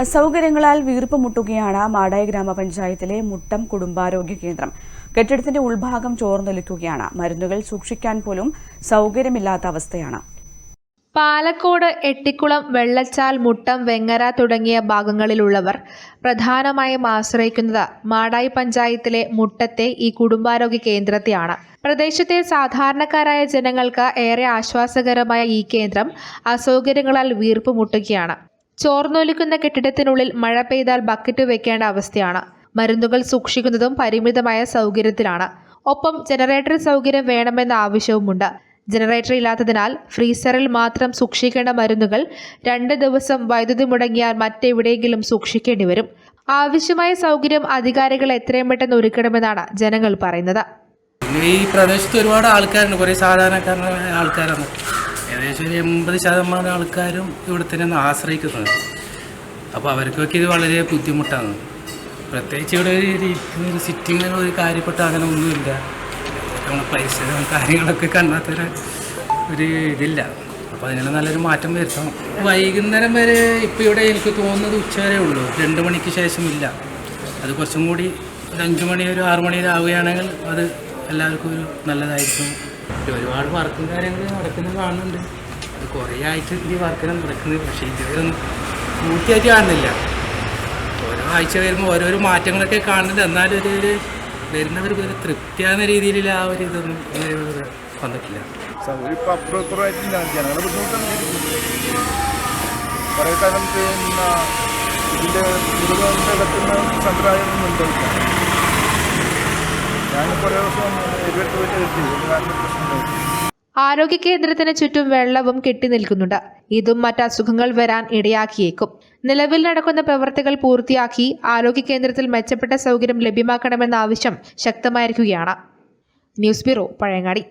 അസൗകര്യങ്ങളാൽ വീർപ്പ് മുട്ടുകയാണ് മാടായി ഗ്രാമപഞ്ചായത്തിലെ മുട്ടം കുടുംബാരോഗ്യ കേന്ദ്രം. കെട്ടിടത്തിന്റെ ഉൾഭാഗം ചോർന്നൊലിക്കുകയാണ്. മരുന്നുകൾ സൂക്ഷിക്കാൻ പോലും സൗകര്യമില്ലാത്ത അവസ്ഥയാണ്. പാലക്കോട് എട്ടിക്കുളം വെള്ളച്ചാൽ മുട്ടം വെങ്ങര തുടങ്ങിയ ഭാഗങ്ങളിലുള്ളവർ പ്രധാനമായും ആശ്രയിക്കുന്നത് മാടായി പഞ്ചായത്തിലെ മുട്ടത്തെ ഈ കുടുംബാരോഗ്യ കേന്ദ്രത്തെയാണ്. പ്രദേശത്തെ സാധാരണക്കാരായ ജനങ്ങൾക്ക് ഏറെ ആശ്വാസകരമായ ഈ കേന്ദ്രം അസൗകര്യങ്ങളാൽ വീർപ്പ് മുട്ടുകയാണ്. ചോർന്നൊലിക്കുന്ന കെട്ടിടത്തിനുള്ളിൽ മഴ പെയ്താൽ ബക്കറ്റ് വെക്കേണ്ട അവസ്ഥയാണ്. മരുന്നുകൾ സൂക്ഷിക്കുന്നതും പരിമിതമായ സൗകര്യത്തിലാണ്. ഒപ്പം ജനറേറ്റർ സൗകര്യം വേണമെന്ന ആവശ്യവുമുണ്ട്. ജനറേറ്റർ ഇല്ലാത്തതിനാൽ ഫ്രീസറിൽ മാത്രം സൂക്ഷിക്കേണ്ട മരുന്നുകൾ രണ്ട് ദിവസം വൈദ്യുതി മുടങ്ങിയാൽ മറ്റെവിടെയെങ്കിലും സൂക്ഷിക്കേണ്ടി വരും. ആവശ്യമായ സൗകര്യം അധികാരികൾ എത്രയും പെട്ടെന്ന് ഒരുക്കണമെന്നാണ് ജനങ്ങൾ പറയുന്നത്. ഈ പ്രദേശത്ത് ഒരുപാട് ആൾക്കാരുണ്ട്. കുറേ സാധാരണക്കാരായ ആൾക്കാരാണ്. ഏകദേശം ഒരു എൺപത് ശതമാനം ആൾക്കാരും ഇവിടെ തന്നെയാണ് ആശ്രയിക്കുന്നത് അപ്പോൾ അവർക്കൊക്കെ ഇത് വളരെ ബുദ്ധിമുട്ടാണ്. പ്രത്യേകിച്ച് ഇവിടെ ഒരു സിറ്റിങ്ങിന് ഒരു കാര്യപ്പെട്ട അങ്ങനെ ഒന്നുമില്ല. നമ്മുടെ പൈസ കാര്യങ്ങളൊക്കെ കണ്ടാത്തൊരു ഒരു ഇതില്ല. അപ്പോൾ അതിനുള്ള നല്ലൊരു മാറ്റം വരുത്തണം. വൈകുന്നേരം വരെ ഇപ്പോൾ ഇവിടെ എനിക്ക് തോന്നുന്നത് ഉച്ച വരെ ഉള്ളൂ. രണ്ട് മണിക്ക് ശേഷം ഇല്ല അത് കുറച്ചും കൂടി ഒരു അഞ്ച് മണി ഒരു ആറ് മണിയിലാവുകയാണെങ്കിൽ അത് എല്ലാവർക്കും ഒരു നല്ലതായിരിക്കും. ഒരുപാട് വർക്കും കാര്യങ്ങൾ നടക്കുന്നത് കാണുന്നുണ്ട്. അത് കുറേ ആഴ്ച ഈ വർക്കിനും നടക്കുന്നത് പക്ഷേ ഇതുവരെ ഒന്നും പൂർത്തിയായിട്ട് കാണുന്നില്ല. ഓരോ ആഴ്ച വരുമ്പോൾ ഓരോരോ മാറ്റങ്ങളൊക്കെ കാണുന്നുണ്ട്. എന്നാലും ഒരു ഒരു വരുന്നവർക്ക് ഒരു തൃപ്തിയാകുന്ന രീതിയിലുള്ള ആ ഒരു ഇതൊന്നും വന്നിട്ടില്ല. ഇതിന്റെ ദുരിതങ്ങളുടെ കത്തുന്ന സമ്പ്രദായമൊന്നും ഉണ്ടാവില്ല ആരോഗ്യ കേന്ദ്രത്തിന് ചുറ്റും വെള്ളവും കെട്ടി നിൽക്കുന്നുണ്ട്. ഇതും മറ്റ് അസുഖങ്ങൾ വരാൻ ഇടയാക്കിയേക്കും. നിലവിൽ നടക്കുന്ന പ്രവൃത്തികൾ പൂർത്തിയാക്കി ആരോഗ്യ കേന്ദ്രത്തിൽ മെച്ചപ്പെട്ട സൗകര്യം ലഭ്യമാക്കണമെന്ന ആവശ്യം ശക്തമായിരിക്കുകയാണ്. News bureau Pazhayangadi.